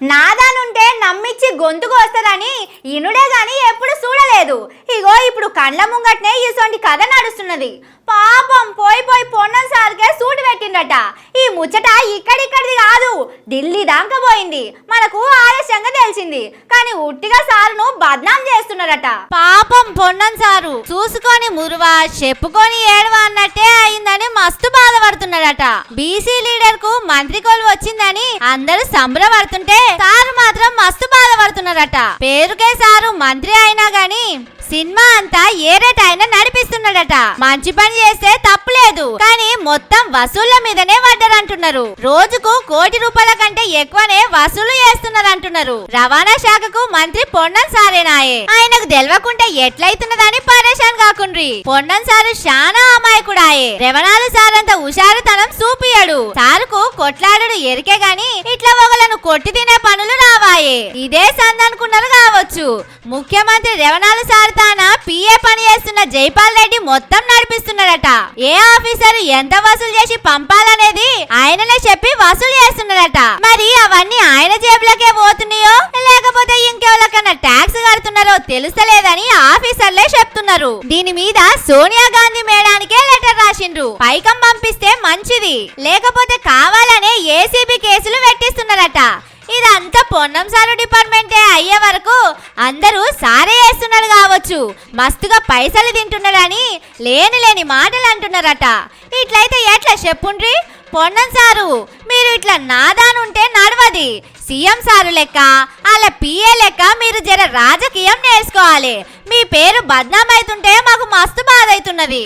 నాదానుంటే నమ్మిచ్చి గొంతుకు వస్తుందని ఇనుడే గాని ఎప్పుడు చూడలేదు ఇగో ఇప్పుడు కండ్ల ముంగట్నే ఇసొంటి కథ నడుస్తున్నది. పాపం పోయి పోయి పొన్నం సార్కే సూటు పెట్టిండట ఈ ముచ్చట ఇక్కడిక్కడిది కాదు ఢిల్లీ దాకా పోయింది. మనకు ఆలస్యంగా తెలిసింది. కానీ ఉట్టిగా సారును బద్నాం చేస్తున్నారట. పాపం పొన్నం సారు చూసుకొని మురువా చెప్పుకొని ఏడవా అన్నట్టే అయిందని మస్తు బాధపడుతున్నాడట బీసీ లీడర్కు మంత్రి కొలువు వచ్చిందని అందరూ సంబరపడుతుంటే సారు మాత్రం మస్తు బాధపడుతున్నారట. పేరుకే సారు మంత్రి అయినా గాని సినిమా అంతా ఏరేట ఆయన నడిపిస్తున్నాడట. మంచి పని చేస్తే తప్పులేదు కానీ మొత్తం వసూళ్ళ మీదనే పడ్డారంటున్నారు. రోజుకు కోటి రూపాయల కంటే ఎక్కువనే వసూలు చేస్తున్నారంటున్నారు. రవాణా శాఖకు మంత్రి పొన్నం సారేనాయే ఆయనకు తెలవకుండా ఎట్లయితున్నదని పరేషాన్ కాకుండ్రి. పొన్నం సారు శానా అమాయకుడాయే. రవణాలు సారంత హుషారుతనం చూపియాడు సారుకు కొట్లాడు ఎరికే గాని ఇట్లా ఒకలను కొట్టి తినే పనులు రావాయే. ఇదే సందనుకున్నారు కావచ్చు. ముఖ్యమంత్రి రవణాలు సార్ తాన పిఏ పని చేస్తున్న జైపాల్ రెడ్డి మొత్తం నడిపిస్తున్నాడట. ఏ ఆఫీసర్ ఎంత వసూలు చేసి పంపాలనేది ఆయననే చెప్పి వసూలు చేస్తున్నాడట. మరి అవన్నీ ఆయన జేబులకే పోతున్నాయో లేకపోతే ఇంకెవరికన్నా ట్యాక్స్ కడుతున్నారో తెలుస్తలేదని ఆఫీసర్లే చెప్తున్నారు. దీని మీద సోనియా గాంధీ మేడానికే లెటర్ రాసిండ్రు. పైకం పంపిస్తే మంచిది లేకపోతే కావాలనే ఏసీబీ కేసులు పెట్టిస్తున్నారట. ఇదంతా పొన్నం సారు డిపార్ట్మెంటే అయ్యే వరకు అందరు వేస్తున్నారు మస్తుగా పైసలు తింటున్నారని లేని లేని మాటలు అంటున్నారట. ఇట్లయితే ఎట్లా చెప్పుండ్రి? పొన్నం సారు మీరు ఇట్లా నాదానుంటే నడవది. సీఎం సారు లెక్క అలా పిఏ లెక్క మీరు జర రాజకీయం నేర్చుకోవాలి. మీ పేరు బద్నామైతుంటే మాకు మస్తు బాధ అవుతున్నది